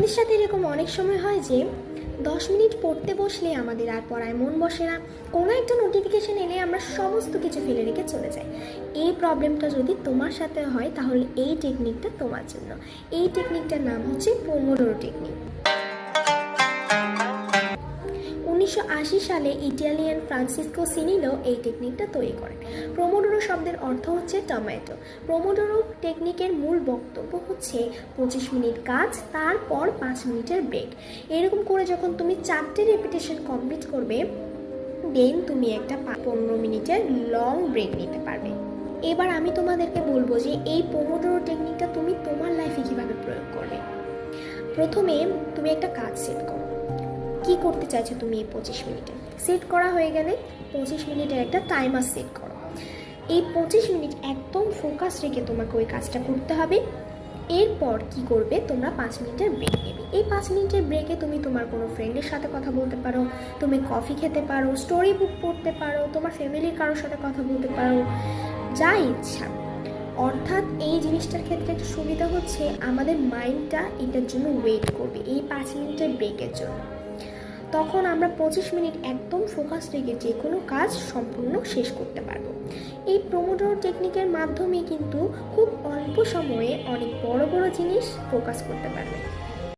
আমাদের সাথে এরকম অনেক সময় হয় যে দশ মিনিট পড়তে বসলে আমাদের আর পড়ায় মন বসে না। কোনো একটা নোটিফিকেশান এলে আমরা সমস্ত কিছু ফেলে রেখে চলে যাই। এই প্রবলেমটা যদি তোমার সাথে হয়, তাহলে এই টেকনিকটা তোমার জন্য। এই টেকনিকটার নাম হচ্ছে পোমোডোরো টেকনিক উনিশশো আশি সালে ইটালিয়ান ফ্রান্সিসকো সিনিলো এই টেকনিকটা তৈরি করেন প্রোমোডোরো শব্দের অর্থ হচ্ছে টমেটো প্রোমোডোরো টেকনিকের মূল বক্তব্য হচ্ছে পঁচিশ মিনিট কাজ, তারপর পাঁচ মিনিটের ব্রেক এরকম করে যখন তুমি চারটে রেপিটেশন কমপ্লিট করবে দেন তুমি একটা পনেরো মিনিটের লং ব্রেক নিতে পারবে। এবার আমি তোমাদেরকে বলব যে এই পোমোডোরো টেকনিকটা তুমি তোমার লাইফে কীভাবে প্রয়োগ করবে। প্রথমে তুমি একটা কাজ সেট করো। কি করতে চাইছো তুমি এই পঁচিশ মিনিটে? সেট করা হয়ে গেলে পঁচিশ মিনিটের একটা টাইমার সেট করো। এই পঁচিশ মিনিট একদম ফোকাস রেখে তোমাকে ওই কাজটা করতে হবে। এরপর কি করবে? তোমরা পাঁচ মিনিটের ব্রেক নেবে। এই পাঁচ মিনিটের ব্রেকে তুমি তোমার কোনো ফ্রেন্ডের সাথে কথা বলতে পারো, তুমি কফি খেতে পারো স্টোরি বুক পড়তে পারো, তোমার ফ্যামিলির কারোর সাথে কথা বলতে পারো, যা ইচ্ছা। অর্থাৎ এই জিনিসটার ক্ষেত্রে একটা সুবিধা হচ্ছে, আমাদের মাইন্ডটা এটার জন্য ওয়েট করবে এই পাঁচ মিনিটের ব্রেকের জন্য। তখন আমরা পঁচিশ মিনিট একদম ফোকাস রেখে যে কোনো কাজ সম্পূর্ণ শেষ করতে পারব। এই প্রোমোডোর টেকনিকের মাধ্যমে কিন্তু খুব অল্প সময়ে অনেক বড় বড় জিনিস ফোকাস করতে পারবে